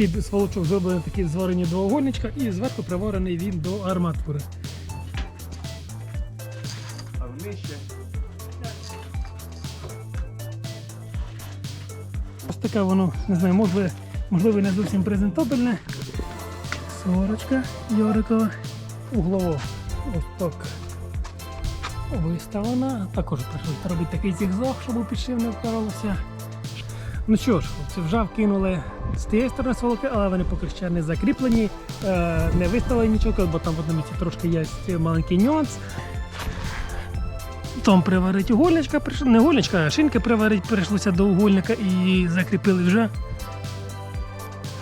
Під сволочок зроблені такі зварені двоугольничка і зверху приварений він до арматури. А внище. Ось таке воно, не знаю, можливо, можливо не зовсім презентабельне. Сорочка Йорикова. Углово. Ось так. Виставлена. Також прийшлося робити такий зігзаг, щоб підшив не впиралося. Ну що ж, хлопці, вже вкинули з тієї сторони сволоки, але вони поки ще не закріплені, е, не виставлені нічого, бо там в одному місці трошки є маленький нюанс. Там приварить угольничка, не угольничка, а шинки приварить, прийшлося до угольника і закріпили вже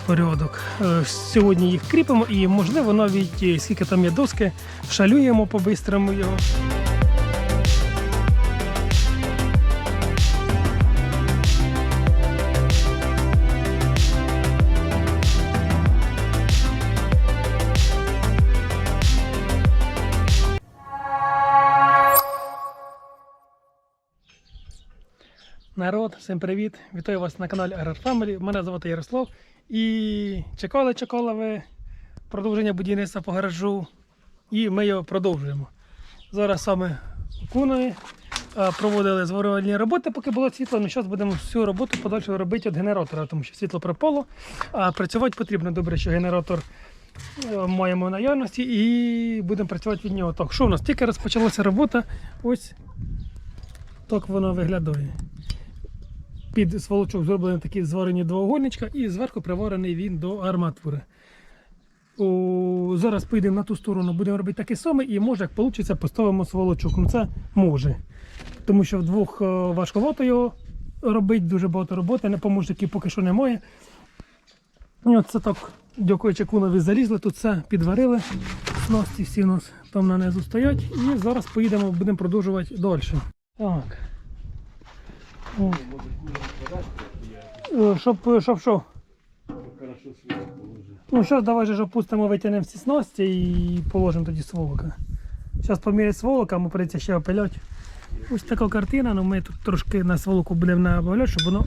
порядок. Е, Сьогодні їх кріпимо і, можливо, навіть е, скільки там є доски, шалюємо по-бистрому його. Народ, всім привіт! Вітаю вас на каналі RR Family. Мене звати Ярослав. І чекали, чекали продовження будівництва по гаражу. І ми його продовжуємо. Зараз саме у Кунові е, проводили зварювальні роботи, поки було світло. Ну, зараз будемо всю роботу подальше робити від генератора, тому що світло пропало. А працювати потрібно добре, що генератор е, маємо в наявності і будемо працювати від нього. Так, що у нас? Тільки розпочалася робота. Ось так воно виглядає. Під сволочок зроблені такі зварені двоугольничка і зверху приварений він до арматури. О, зараз поїдемо на ту сторону, будемо робити таке саме і може, як вийде, поставимо сволочок. Ну це може. Тому що вдвох е, важковато його робити, дуже багато роботи, помощників поки що немає. І от це так, дякуючи кунові залізли, тут все підварили. Снасті всі у нас там на низу стоять. І зараз поїдемо, будемо продовжувати далі. Так. Е, Щоб, щоб що? Ну, зараз давай же опустимо, витягнемо всі снасті і положимо тоді сволока. Зараз поміряти сволока, ми прийдеться ще опиляти. Ось така картина, ну ми тут трошки на сволоку будемо набавляти, щоб воно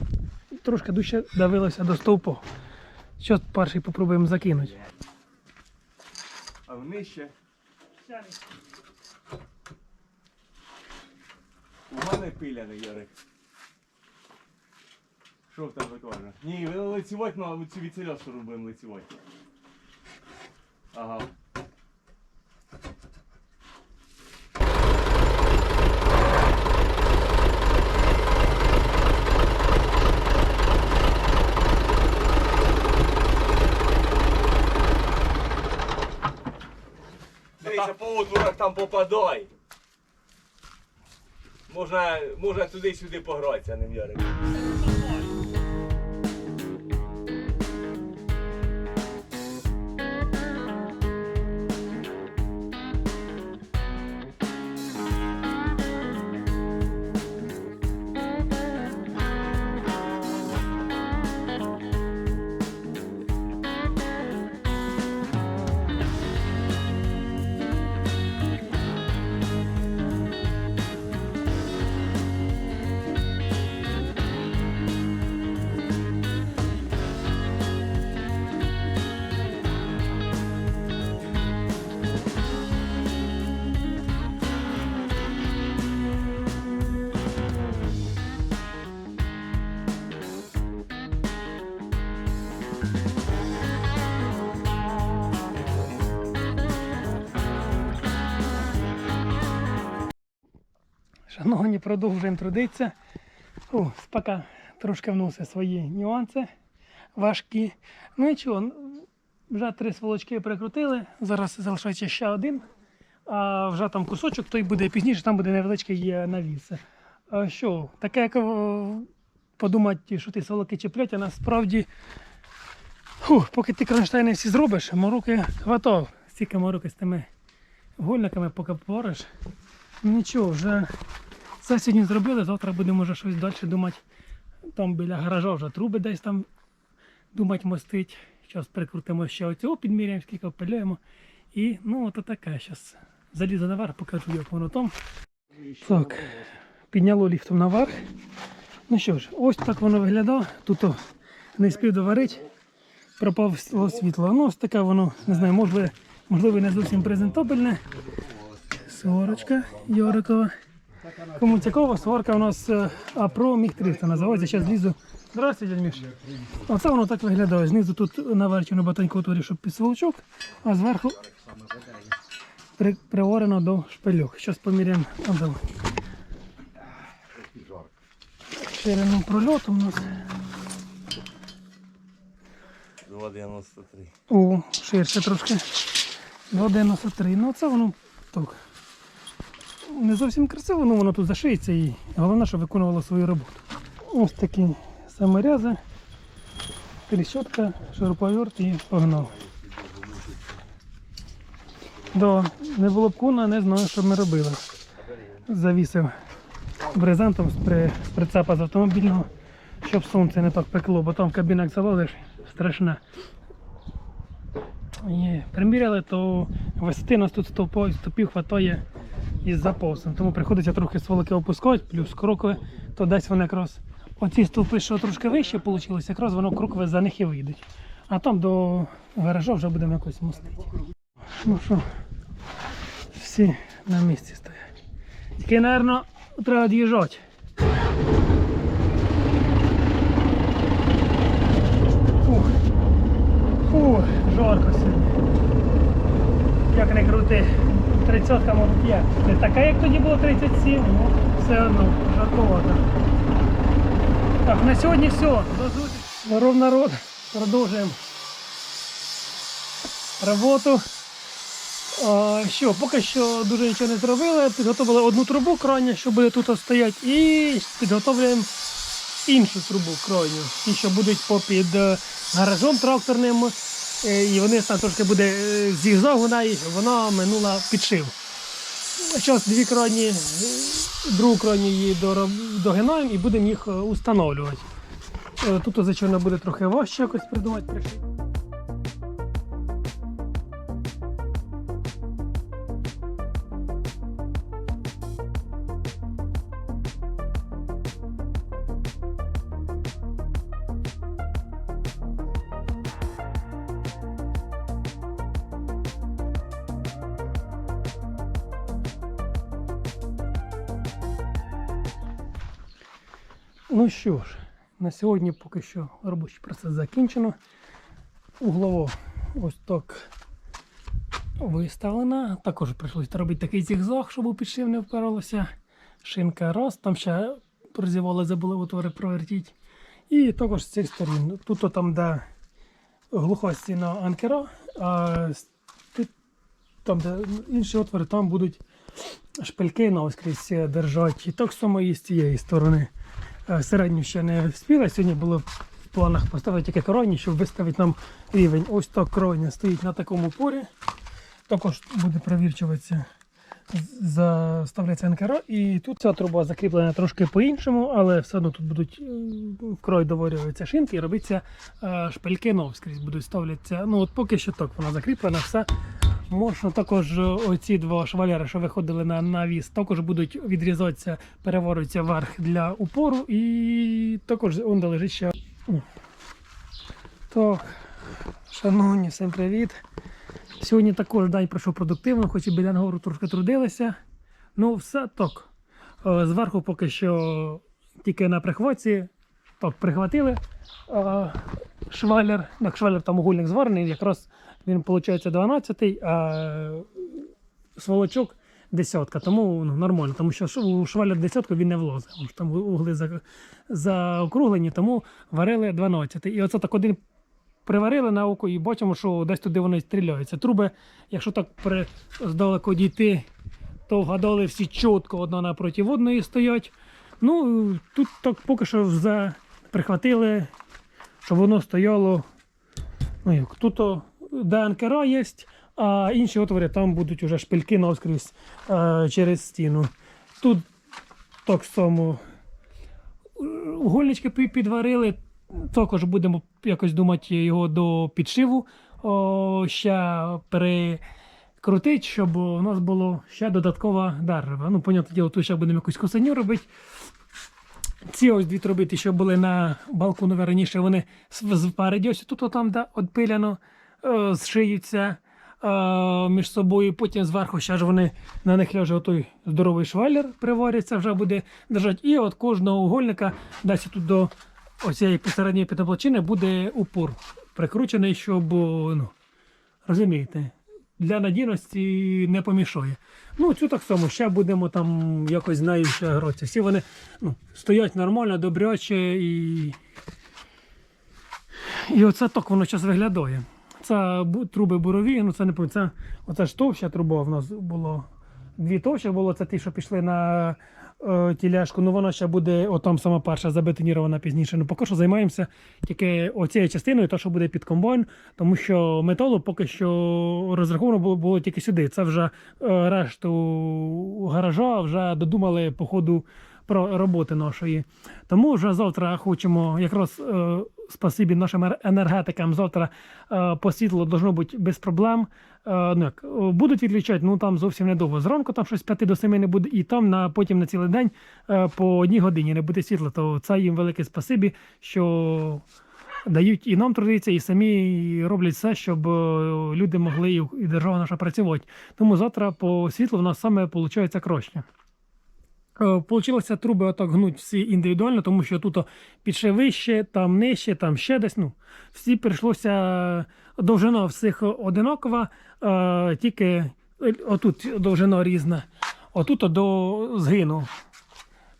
трошки дужче давилося до стовпу. Зараз перший попробуємо закинути. А внище. У мене пиляний, Ярик. Що в тебе каже? Ні, ви лицювати на цю віцеля, робимо лицювати. Ага. Дивіться, по отворах там попадай. Можна, можна туди-сюди погратися, не Ярик. Шановні, продовжуємо трудитися. О, спака трошки вносить свої нюанси важкі. Ну і чого, вже три сволочки прикрутили, зараз залишається ще один. А вже там кусочок, той буде пізніше, там буде невеличкий навіс. Що, таке, як подумати, що ти сволоки чіплять, а насправді, фу, поки ти кронштейни всі зробиш, мороки готов. Стільки мороки з тими гольниками, поки пориш. Нічого, вже це сьогодні зробили, завтра будемо вже щось далі думати. Там біля гаража вже труби десь там думати мостить. Зараз прикрутимо ще оцього, підміряємо, скільки опиляємо. І ну от таке. Зараз залізу наверх, покажу, як воно там. Так, підняло ліфтом наверх. Ну що ж, ось так воно виглядає. Тут о, не спів доварити. пропав світло. Ну, ось таке воно, не знаю, можливо, можливо, не зовсім презентабельне. Сорочка Йорикова. Кому цікаво, сварка у нас е, Апро Міг 300 називається. Зараз злізу. Здравствуйте, дядь Міш. Оце воно так виглядає. Знизу тут наверчено батоньку отворів, щоб під сволочок, а зверху при, приорено до шпильок. Зараз поміряємо. Давай. Ширину прольоту у нас. 2,93. О, ширше трошки. 2,93. Ну це воно так. Не зовсім красиво, але воно тут зашиється і головне, щоб виконувало свою роботу. Ось такі саморязи, тріщотка, шуруповерт і погнав. Да, не було б куна, не знаю, що б ми робили. Завісив брезентом з, при, прицепа з автомобільного, щоб сонце не так пекло, бо там в кабінах залазиш страшне. І приміряли, то висоти нас тут стопів хватає із заповзом. Тому приходиться трохи сволоки опускати, плюс крокове, то десь вони якраз оці стовпи, що трошки вище вийшло, якраз воно крокове за них і вийдуть. А там до гаража вже будемо якось мостити. Ну що, всі на місці стоять. Тільки, мабуть, треба від'їжджати. Фу, жарко сьогодні. Як не крути, 30 мабуть є. Не така, як тоді було 37, ну все одно, жарковато. Так, на сьогодні все. До зустрічі. Здоров народ. Продовжуємо роботу. А, що, поки що дуже нічого не зробили. Підготовили одну трубу крайню, що буде тут стояти, і підготовлюємо іншу трубу крайню, ті, що будуть попід е, гаражом тракторним, і вони там трошки буде е, зігзаг, вона, і вона минула підшив. Зараз дві крайні, е, другу кроні її догинаємо і будемо їх е, установлювати. Тут Тут, звичайно, буде трохи важче якось придумати що ж, на сьогодні поки що робочий процес закінчено. Углово ось так виставлена. Також прийшлося робити такий зігзаг, щоб у підшив не впиралося. Шинка раз, там ще прозівали, забули отвори провертіти. І також з цих сторін. Тут там, де глуха стіна анкера, а там, де інші отвори, там будуть шпильки навскрізь держати. І так само і з цієї сторони. Е, Середню ще не вспіла. Сьогодні було в планах поставити тільки коронні, щоб виставити нам рівень. Ось так короння стоїть на такому порі. Також буде провірчуватися, заставляється НКР. І тут ця труба закріплена трошки по-іншому, але все одно тут будуть е, вкрой доварюються шинки і робиться е, шпильки навскрізь будуть ставлятися. Ну от поки що так вона закріплена, все. Можна також е, оці два швалери, що виходили на навіс, також будуть відрізатися, переворюються вверх для упору і також он де лежить ще. Так, шановні, всім привіт. Сьогодні також день пройшов продуктивно, хоч і біля гору трошки трудилися. Ну, все так. Е, Зверху поки що тільки на прихватці. Так, прихватили е, швалер. Так, швалер там угольник зварений, якраз він виходить 12, а сволочок десятка. Тому ну, нормально, тому що у швалер десятку він не влазить. Там угли заокруглені, тому варили 12. І оце так один приварили на око і бачимо, що десь туди вони стріляються. Труби, якщо так при, здалеку дійти, то вгадали всі чітко одна напроти одної стоять. Ну, тут так поки що за... прихватили, щоб воно стояло. Ну, як, тут ДНКР є, а інші отвори там будуть уже шпильки навскрізь е, через стіну. Тут так само угольнички підварили. Також будемо якось думати його до підшиву о, ще перекрутити, щоб у нас було ще додаткова дерева. Ну, понятне діло, тут ще будемо якусь косиню робити. Ці ось дві труби, ті, що були на балконові раніше, вони з- ось тут там, де е, зшиються е, між собою. Потім зверху ще ж вони на них ляже отой здоровий швалер, привариться, вже буде держати. І от кожного угольника десь тут до оцієї посередньої п'ятоплачини буде упор прикручений, щоб, ну, розумієте, для надійності не помішає. Ну, цю так само, ще будемо там якось знаю, ще гратися. Всі вони ну, стоять нормально, добряче і. І оце так воно зараз виглядає. Це труби бурові, ну це не це оце ж товща труба в нас було. Дві товщі було, це ті, що пішли на е, тіляшку. Ну вона ще буде, отам сама перша забетонірована пізніше. Ну поки що займаємося тільки оцією частиною, то, що буде під комбайн, тому що металу поки що розраховано було, було тільки сюди. Це вже е, решту гаража вже додумали по ходу про роботи нашої. Тому вже завтра хочемо якраз е, спасибі нашим енергетикам. Завтра е, по світлу должно бути без проблем. Е, ну, як, е, будуть відключати, ну там зовсім недовго. Зранку там щось з 5 до 7 не буде, і там на потім на цілий день е, по одній годині не буде світла. То це їм велике спасибі, що дають і нам трудитися, і самі роблять все, щоб е, люди могли і держава наша працювати. Тому завтра по світлу в нас саме виходить краще. Е, Получилося труби отак гнуть всі індивідуально, тому що тут о, підше вище, там нижче, там ще десь. Ну, всі прийшлося довжина всіх одинакова, е, тільки е, отут довжина різна, отут до згину.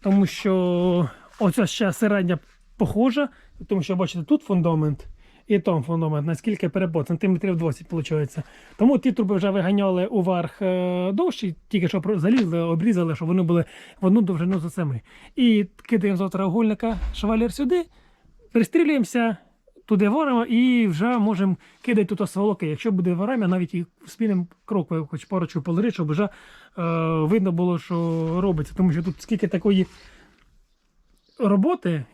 Тому що оця ще середня похожа, тому що бачите, тут фундамент і там фундамент, наскільки перебор, сантиметрів 20 виходить. Тому ті труби вже виганяли уверх е, довші, тільки що залізли, обрізали, щоб вони були в одну довжину за семи. І кидаємо завтра огульника швалер сюди, пристрілюємося. Туди варимо і вже можемо кидати тут сволоки. Якщо буде варами, навіть і спільним кроком, хоч парочку полери, щоб вже е, видно було, що робиться. Тому що тут скільки такої роботи,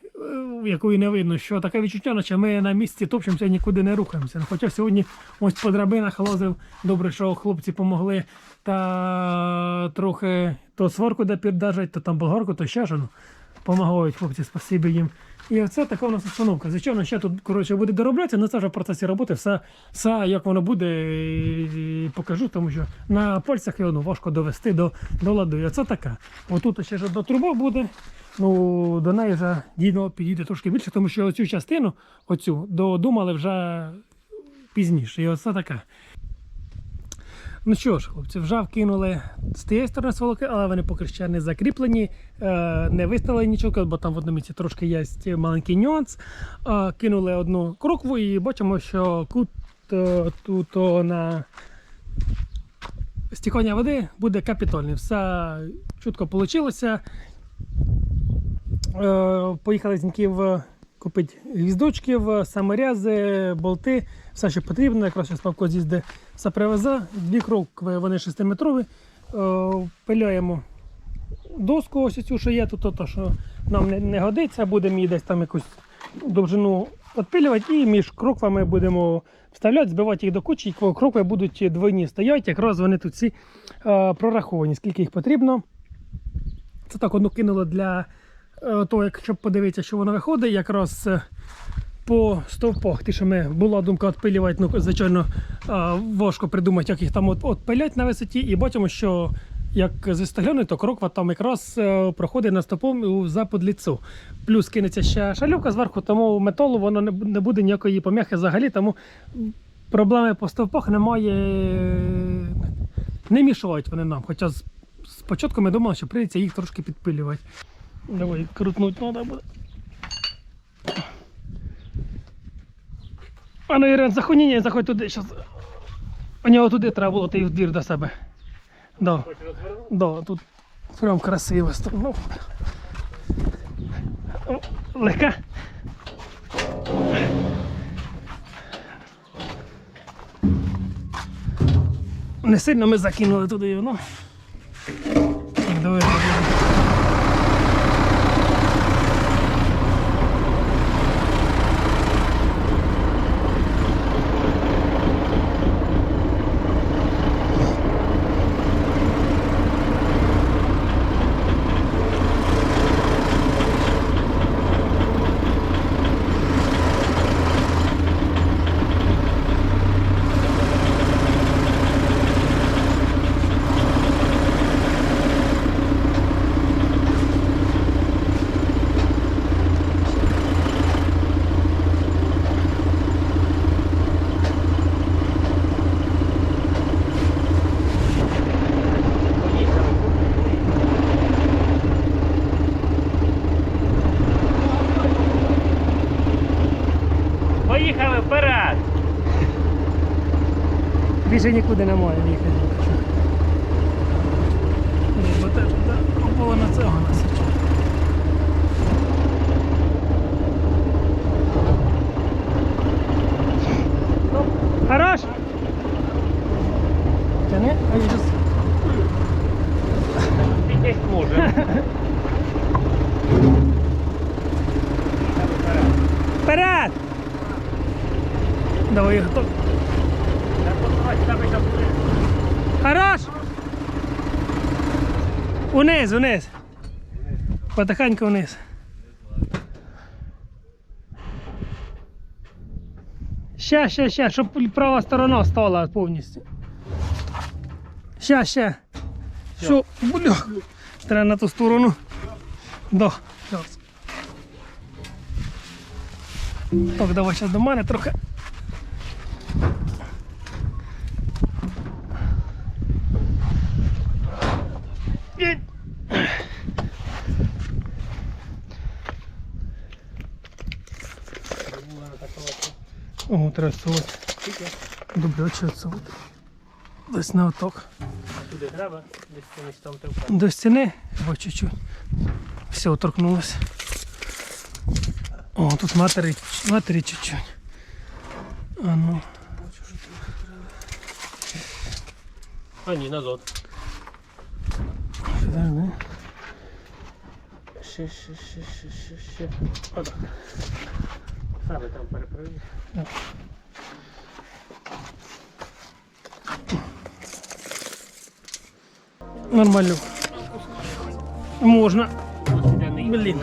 якої не видно, що таке відчуття, наче ми на місці топчемося і нікуди не рухаємося. Хоча сьогодні ось по драбинах лазив, добре, що хлопці допомогли та трохи то сварку де піддержать, то там болгарку, то ще ж ну, допомагають хлопці, спасибі їм. І оце така у нас установка. Звичайно, ще тут коротше, буде дороблятися, але це вже в процесі роботи, все, все як воно буде, і покажу, тому що на пальцях його ну, важко довести до, до ладу. І оце така. Отут ще ж одна труба буде. Ну, до неї вже дійсно підійде трошки більше, тому що оцю частину, оцю, додумали вже пізніше. І оце така. Ну що ж, хлопці, вже вкинули з тієї сторони сволоки, але вони поки ще не закріплені, е, не виставили нічого, бо там в одному місці трошки є маленький нюанс. Е, кинули одну крокву і бачимо, що кут е, тут на стікання води буде капітольний. Все чітко вийшло. Е, Поїхали з Ніків купити гвіздочків, саморязи, болти, все, що потрібно. Якраз зараз Павко з'їзде, все привезе. Дві крокви, вони 6-метрові. Е, Пиляємо доску, ось цю, що є тут, то, що нам не, не годиться, будемо її десь там якусь довжину відпилювати і між кроквами будемо вставляти, збивати їх до кучі, і крокви будуть двойні стояти, якраз вони тут всі е, прораховані, скільки їх потрібно. Це так одну кинуло для е, того, як щоб подивитися, що воно виходить, якраз е, по стовпах. Ті, що ми була думка відпилювати, ну, звичайно, важко придумати, як їх там от, отпилять на висоті, і бачимо, що як зістагляне, то кроква там якраз е, проходить на стопом у запад ліцу. Плюс кинеться ще шальовка зверху, тому металу воно не, буде ніякої пом'яхи взагалі, тому проблеми по стовпах немає. Не мішають вони нам. Хоча спочатку ми думали, що прийдеться їх трошки підпилювати. Давай, крутнуть треба буде. А ну, Ірен, заходь, ні, заходь туди. Щас. У нього туди треба було, ти в двір до себе. Да. Да, тут прям красиво. ст- Ну. Легка. Не сильно ми закинули туди його, ну. Так, давай. давай. Більше нікуди немає їхати. Ні, бо те було на цього. Хорош! Тяни, а я щас Підняти може. Вперед! Давай готов. Хорош! Униз, униз. Потихеньку вниз. Ще, ще, ще, щоб права сторона стала повністю. Ще, ще. Що, бля. Треба на ту сторону. Да. Зараз. Так, давай зараз до мене трохи. І- О, треба совати. Добре, а чого совати? Десь на оток. Туди треба, десь комусь там товка. До стіни, або чуть-чуть. Все, торкнулося. О, тут матері, матері чуть-чуть. А ну. А ні, назад. Подожди. Ще, ще, ще, ще, ще, ще. Отак. Саме там перепрыгнув. Нормально. Можна. Блін.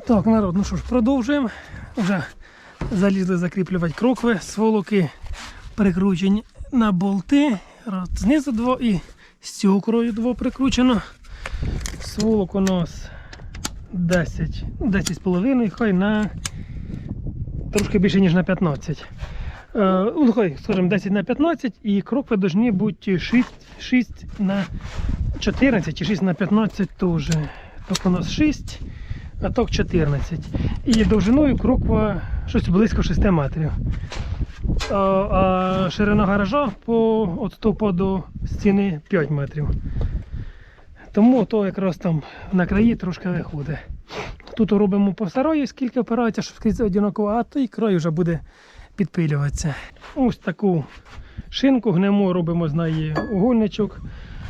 Так, народ, ну що ж, продовжуємо. Вже залізли закріплювати крокви, сволоки прикручені на болти. Знизу два і з цього краю два прикручено. Сволок у нас 10, ну, 10,5, хай на трошки більше, ніж на 15. Е, ну, хай, скажімо, 10 на 15 і крокви повинні бути 6, 6 на 14 чи 6 на 15 теж. Так у нас 6 а 14. І довжиною кроква щось близько 6 метрів. А, ширина гаража по от до стіни 5 метрів. Тому то якраз там на краї трошки виходить. Тут робимо по старої, скільки опирається, щоб скрізь однаково, а той край вже буде підпилюватися. Ось таку шинку гнемо, робимо з неї угольничок.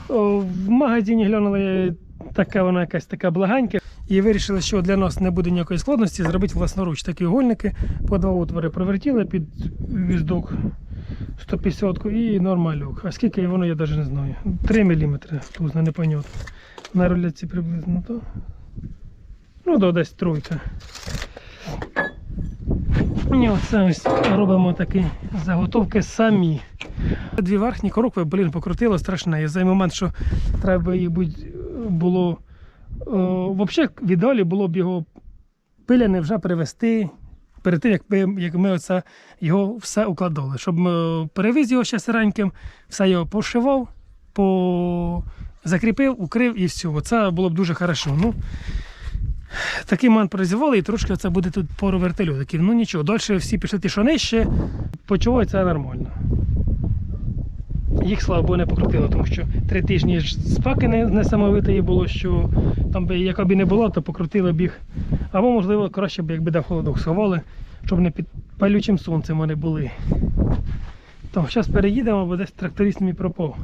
В магазині глянули, така вона якась така благанька. І вирішили, що для нас не буде ніякої складності зробити власноруч такі угольники. По два отвори провертіли під віздок 150 і нормальок. А скільки воно, я навіть не знаю. 3 мм, тузна, непонятно. На роляці приблизно то. Ну, до десь тройка. І оце ось робимо такі заготовки самі. Дві верхні коробки, блін, покрутило страшне. І за момент, що треба їх було. Взагалі, в ідеалі було б його пиляне вже привезти, перед тим, як ми, як ми оце його все укладали. Щоб перевіз його ще сиреньким, все його пошивав, по... закріпив, укрив і все. Це було б дуже хорошо. Ну, такий ман прозівали, і трошки це буде тут пару вертольотиків. Ну нічого, далі всі пішли ті, що нижче, це нормально. Їх, слава Богу, не покрутило, тому що три тижні спаки не, несамовитої було, що там би і не була, то покрутили б їх. Або, можливо, краще б, якби дав холодок сховали, щоб не під палючим сонцем вони були. Тому зараз переїдемо, бо десь тракторист мій пропав.